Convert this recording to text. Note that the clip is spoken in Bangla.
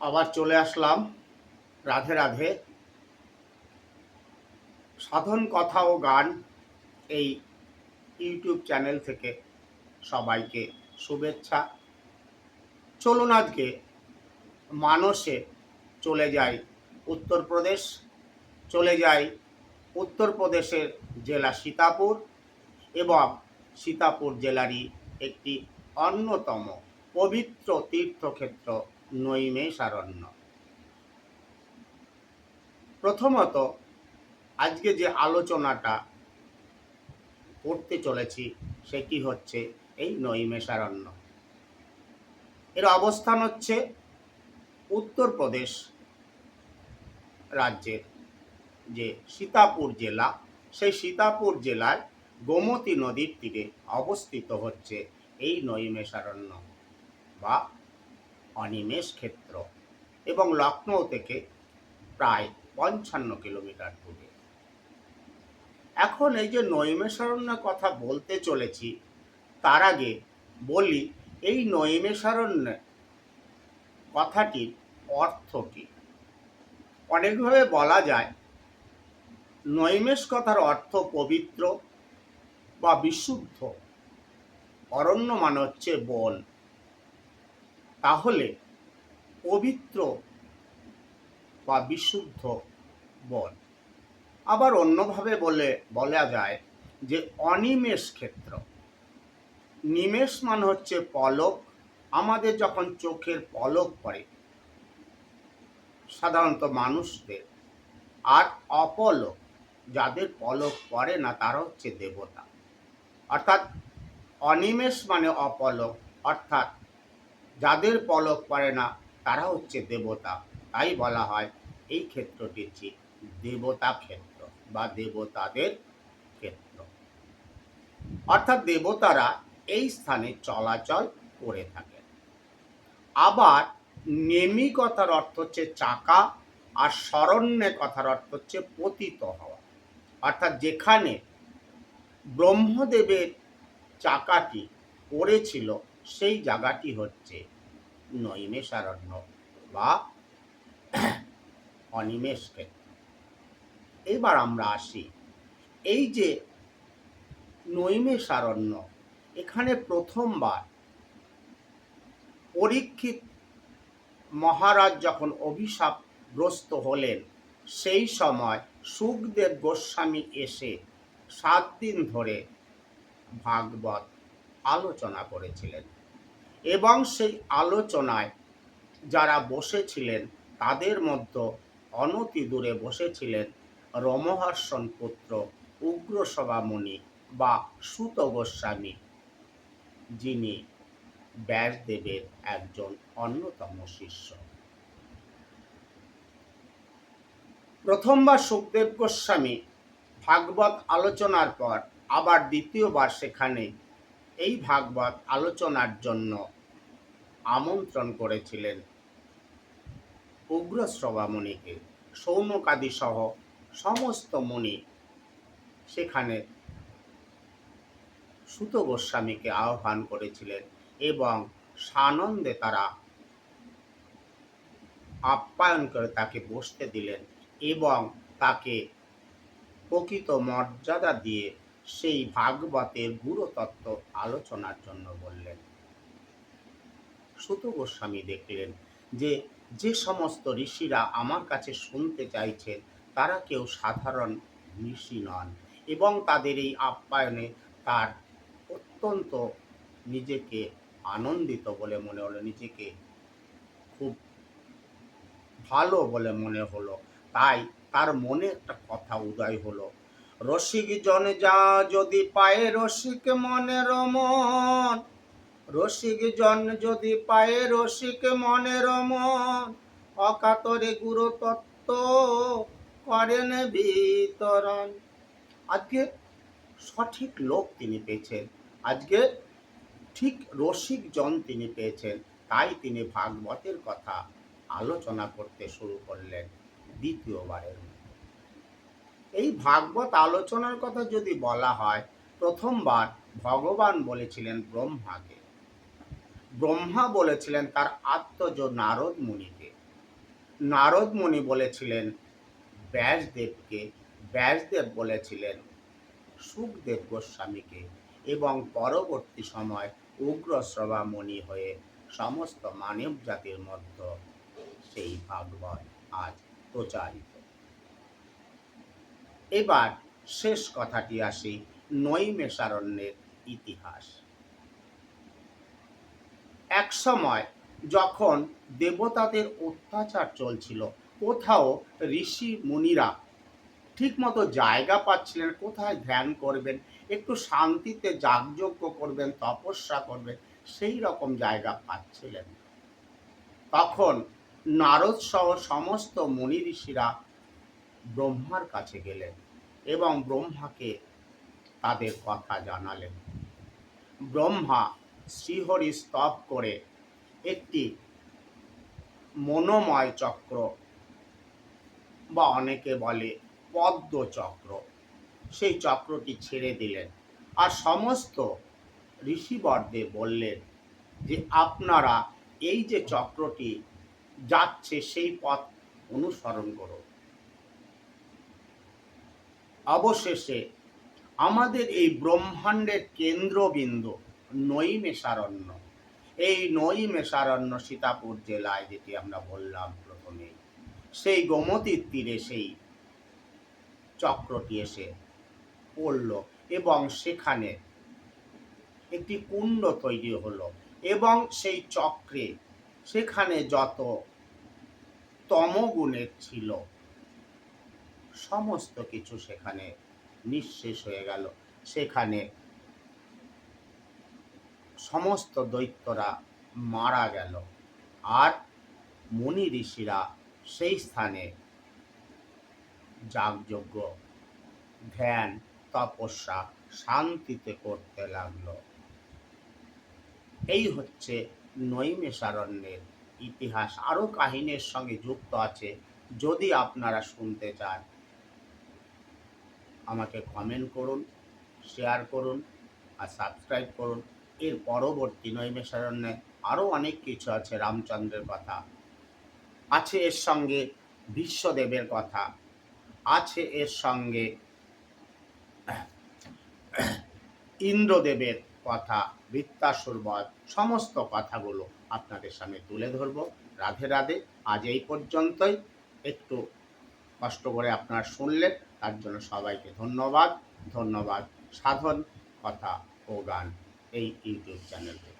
আবার চলে আসলাম রাধে রাধে। সাধন, কথা ও গান এই ইউটিউব চ্যানেল থেকে সবাইকে শুভেচ্ছা। চলুন আজকে মানসে চলে যাই উত্তরপ্রদেশ। চলে যাই উত্তরপ্রদেশের জেলা সীতাপুর এবং সীতাপুর জেলারই একটি অন্যতম পবিত্র তীর্থক্ষেত্র নৈমেষারণ্য প্রথমত আজকে যে আলোচনাটা করতে চলেছি সেটি হচ্ছে এই নৈমেষারণ্য এর অবস্থান হচ্ছে উত্তরপ্রদেশ রাজ্যের যে সীতাপুর জেলা, সেই সীতাপুর জেলায় গোমতী নদীর তীরে অবস্থিত হচ্ছে এই নৈমেষারণ্য বা অনিমেষ ক্ষেত্র এবং লখনৌ থেকে প্রায় পঞ্চান্ন কিলোমিটার দূরে। এখন এই যে নৈমেষারণ্য কথা বলতে চলেছি, তার আগে বলি, এই নৈমেষারণ্য কথাটির অর্থ কী? অনেকভাবে বলা যায়, নৈমেষ কথার অর্থ পবিত্র বা বিশুদ্ধ। অরণ্য মানে হচ্ছে বন। তাহলে পবিত্র বা বিশুদ্ধ বন। আবার অন্যভাবে বলে, বলা যায় যে অনিমেষ ক্ষেত্র। নিমেষ মানে হচ্ছে পলক। আমাদের যখন চোখের পলক পড়ে, সাধারণত মানুষদের, আর অপলক, যাদের পলক পড়ে না, তারা হচ্ছে দেবতা। অর্থাৎ অনিমেষ মানে অপলক, অর্থাৎ যাদের পলক পড়ে না, তারা হচ্ছে দেবতা। তাই বলা হয় এই ক্ষেত্রটি হচ্ছে দেবতা ক্ষেত্র বা দেবতাদের ক্ষেত্র। অর্থাৎ দেবতারা এই স্থানে চলাচল করে থাকেন। আবার নেমি কথার অর্থ হচ্ছে চাকা, আর শরণ্যে কথার অর্থ হচ্ছে পতিত হওয়া। অর্থাৎ যেখানে ব্রহ্মদেবের চাকাটি পড়েছিল সেই জায়গাটি হচ্ছে নৈমেষারণ্য বা অনিমেষ ক্ষেত্র। এবার আমরা আসি, এই যে নৈমেষারণ্য, এখানে প্রথমবার পরীক্ষিত মহারাজ যখন অভিশাপগ্রস্ত হলেন, সেই সময় সুখদেব গোস্বামী এসে সাত দিন ধরে ভাগবত আলোচনা করেছিলেন। এবং সেই আলোচনায় যারা বসেছিলেন, তাদের মধ্যে অনতি দূরে বসেছিলেন রমহর্ষণ পুত্র উগ্রসভামণি বা সুত গোস্বামী। যিনি ব্যাসদেবের একজন অন্যতম শিষ্য। প্রথমবার সুখদেব গোস্বামী ভাগবত আলোচনার পর আবার দ্বিতীয়বার সেখানে এই ভাগবত আলোচনার জন্য আমন্ত্রণ করেছিলেন উগ্রশ্রবামণিকে সৌনকাদি সহ সমস্ত মুনি। সেখানে সুত গোস্বামীকে আহ্বান করেছিলেন এবং সানন্দে তারা আপ্যায়ন করে তাকে বসতে দিলেন এবং তাকে প্রকৃত মর্যাদা দিয়ে সেই ভাগবতের গুরুতত্ত্ব আলোচনার জন্য বললেন। সুত গোস্বামী দেখলেন যে যে সমস্ত ঋষিরা আমার কাছে শুনতে চাইছেন, তারা কেউ সাধারণ ঋষি নন এবং তাদের এই আপ্যায়নে তার অত্যন্ত নিজেকে আনন্দিত বলে মনে হলো, নিজেকে খুব ভালো বলে মনে হলো। তাই তার মনে একটা কথা উদয় হলো রসিক জনে যা যদি পায় রসিক মনে মন রসিক জন যদি পায়ে রসিক মনের মন, অকাতরে গুরু তত্ত্ব করেন বিতরণ। আজকে সঠিক লোক তিনি পেয়েছেন। আজকে ঠিক রসিক জন তিনি পেয়েছেন। তাই তিনি ভাগবতের কথা আলোচনা করতে শুরু করলেন দ্বিতীয়বারের এই ভাগবত আলোচনার কথা যদি বলা হয়, প্রথমবার ভগবান বলেছিলেন ব্রহ্মাকে ব্রহ্মা বলেছিলেন তার আত্মজ নারদ মুনিকে নারদ মুনি বলেছিলেন, ব্যাসদেবকে, ব্যাসদেব বলেছিলেন, সুখদেব গোস্বামীকে এবং পরবর্তী সময় উগ্রশ্রবা মুনি হয়ে সমস্ত মানব জাতির মধ্যে সেই ভাগবত আজ প্রচারিত। এবার শেষ কথাটি আসি নৈমেষারণ্যের ইতিহাস। এক সময় যখন দেবতাদের অত্যাচার চলছিল, কোথাও ঋষি মুনিরা ঠিকমতো জায়গা পাচ্ছিলেন, কোথায় ধ্যান করবেন, একটু শান্তিতে যাগযজ্ঞ করবেন, তপস্যা করবেন, সেই রকম জায়গা পাচ্ছিলেন। তখন নারদ সহ সমস্ত মুনি ঋষিরা ব্রহ্মার কাছে গেলেন এবং ব্রহ্মাকে তাদের কথা জানালেন। ব্রহ্মা শ্রীহরি স্তব করে একটি মনোময় চক্র বা অনেকে বলে পদ্ম চক্র। সেই চক্রটি ছেড়ে দিলেন। আর সমস্ত ঋষিবরদের বললেন যে, আপনারা এই যে চক্রটি যাচ্ছে, সেই পথ অনুসরণ করুন। অবশেষে আমাদের এই ব্রহ্মাণ্ডের কেন্দ্রবিন্দু নৈমেষারণ্য এই নৈমেষারণ্য সীতাপুর জেলায় যেটি আমরা বললাম প্রথমে, সেই গোমতীর তীরে সেই চক্রটি এসে পড়ল এবং সেখানে একটি কুণ্ড তৈরি হলো এবং সেই চক্রে সেখানে যত তমগুণের ছিল, সমস্ত কিছু সেখানে নিঃশেষ হয়ে গেল। সেখানে সমস্ত দৈত্যরা মারা গেল। আর মুনি ঋষিরা সেই স্থানে যাগযজ্ঞ, ধ্যান, তপস্যা শান্তিতে করতে লাগল। এই হচ্ছে নৈমেষারণ্যের ইতিহাস। আরও কাহিনীর সঙ্গে যুক্ত আছে, যদি আপনারা শুনতে চান, আমাকে কমেন্ট করুন শেয়ার করুন, আর সাবস্ক্রাইব করুন। এর পরবর্তী নৈমেষারণ্যে আরও অনেক কিছু আছে রামচন্দ্রের কথা। আছে এর সঙ্গে বিশ্বদেবের কথা। আছে এর সঙ্গে ইন্দ্রদেবের কথা বৃত্তাসুর বধ সমস্ত কথাগুলো আপনাদের সামনে তুলে ধরবো। রাধে রাধে, আজ এই পর্যন্তই। একটু কষ্ট করে আপনারা শুনলেন, তার জন্য সবাইকে ধন্যবাদ। ধন্যবাদ, সাধন, কথা ও গান। এই ইউটিউব চ্যানেলকে